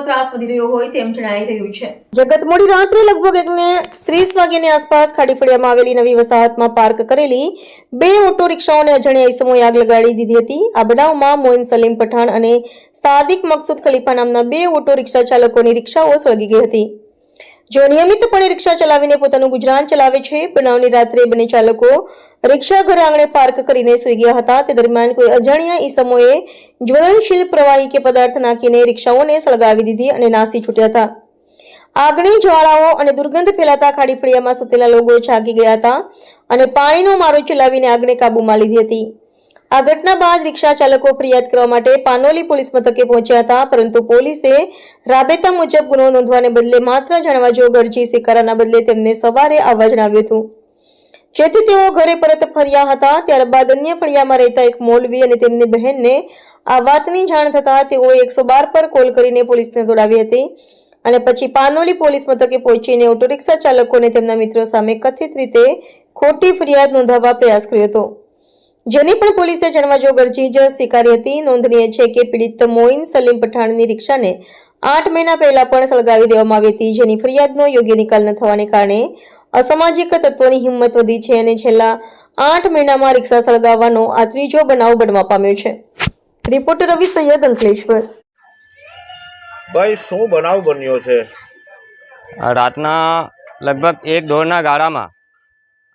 તપાસ વધી રહ્યો હોય તેમ જણાઈ રહ્યું છે. જગત મોડી રાત્રે લગભગ એકને ત્રીસ વાગ્યાની આસપાસ ખાડીફળિયામાં આવેલી નવી વસાહતમાં પાર્ક કરેલી બે ઓટો રિક્ષાઓને અજાણ્યા ઈસમોએ આગ લગાડી દીધી હતી. આ બનાવમાં મોઇન સલીમ પઠાણ અને સાદિક મકસૂદ ખલીફા નામના બે ઓટો રિક્ષા ચાલકોની રિક્ષાઓ સળગી ગઈ હતી. જેઓ નિયમિતપણે રિક્ષા ચલાવીને પોતાનું ગુજરાન ચલાવે છે, બનાવની રાત્રે બંને ચાલકો રિક્ષા ઘર આંગણે પાર્ક કરીને સૂઈ ગયા હતા. તે દરમિયાન કોઈ અજાણ્યા ઈસમોએ જ્વલનશીલ પ્રવાહી કે પદાર્થ નાખીને રિક્ષાઓને સળગાવી દીધી અને નાસી છૂટ્યા હતા. આગની જ્વાળાઓ અને દુર્ગંધ ફેલાતા ખાડી ફળિયામાં સૂતેલા લોકો જાગી ગયા હતા અને પાણીનો મારો ચલાવીને આગને કાબૂમાં લીધી હતી. આ ઘટના બાદ રિક્ષા ચાલકો ફરિયાદ કરવા માટે પાનોલી પોલીસ મથકે પહોંચ્યા હતા, પરંતુ પોલીસે રાબેતા મુજબ ગુનો નોંધવાને બદલે માત્ર જાણવા જો ગરજી સ્વીકારવાના બદલે તેમને સવારે આવવા જણાવ્યું હતું. જેથી તેઓ ઘરે પરત ફર્યા હતા, ત્યારબાદ અન્ય ફળિયામાં રહેતા એક મોલવી અને તેમની બહેનને આ વાતની જાણ થતાં તેઓએ એકસો બાર પર કોલ કરીને પોલીસને દોડાવી હતી અને પછી પાનોલી પોલીસ મથકે પહોંચીને ઓટો રિક્ષા ચાલકોને તેમના મિત્રો સામે કથિત રીતે ખોટી ફરિયાદ નોંધાવવા પ્રયાસ કર્યો હતો. જેની પણ પોલીસે જન્મજોગ અરજી જ સ્વીકારી હતી નોંધનીય છે કે પીડિત મોઇન સલીમ પઠાણની રિક્ષાને આઠ મહિના પહેલા પણ સળગાવી દેવામાં આવી હતી જેની ફરિયાદનો યોગ્ય નિકાલ ન થવાને કારણે અસામાજિક તત્વોની હિંમત વધી છે અને છેલ્લા આઠ મહિનામાં રિક્ષા સળગાવવાનો આ ત્રીજો બનાવ બનવા પામ્યો છે. રિપોર્ટર રવિ સૈયદ અંકલેશ્વર. ભાઈ શું બનાવ બન્યો છે? રાતના લગભગ એક દોઢના ગાળામાં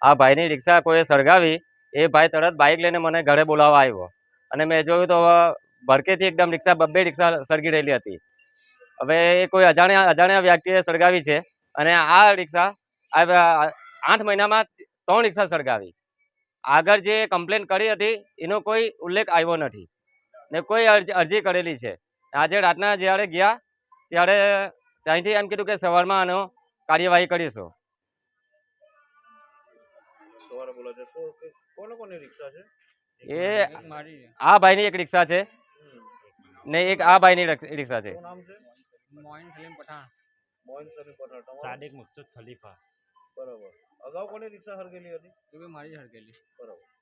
આ ભાઈની રિક્ષા કોઈએ સળગાવી એ ભાઈ તરત બાઇક લઈને મને ઘરે બોલાવવા આવ્યો. અને મેં જોયું તો ભડકેથી એકદમ રિક્ષા બબ્બે રિક્ષા સળગી રહેલી હતી. હવે એ કોઈ અજાણ્યા અજાણ્યા વ્યક્તિએ સળગાવી છે. અને આ રિક્ષા આઠ મહિનામાં ત્રણ રિક્ષા સળગાવી. આગળ જે કમ્પ્લેન કરી હતી, એનો કોઈ ઉલ્લેખ આવ્યો નથી. ને કોઈ અરજી કરેલી છે. આજે રાતના જ્યારે ગયા, ત્યારે ત્યાંથી એમ કીધું કે સવારમાં આનો કાર્યવાહી કરીશું. બોલો છે. કોને કોની રિક્ષા છે? એ આ ભાઈની એક રિક્ષા છે. ને એક આ ભાઈની રક્ષ- રિક્ષા છે. નામ છે? મોઇન સલીમ પઠાણ. મોહન સલીમ પઠાણ સાદિક મકસૂદ ખલીફા. બરાબર. અગાઉ કોની રિક્ષા હરગેલી હતી? એ મારી હરગેલી. બરાબર.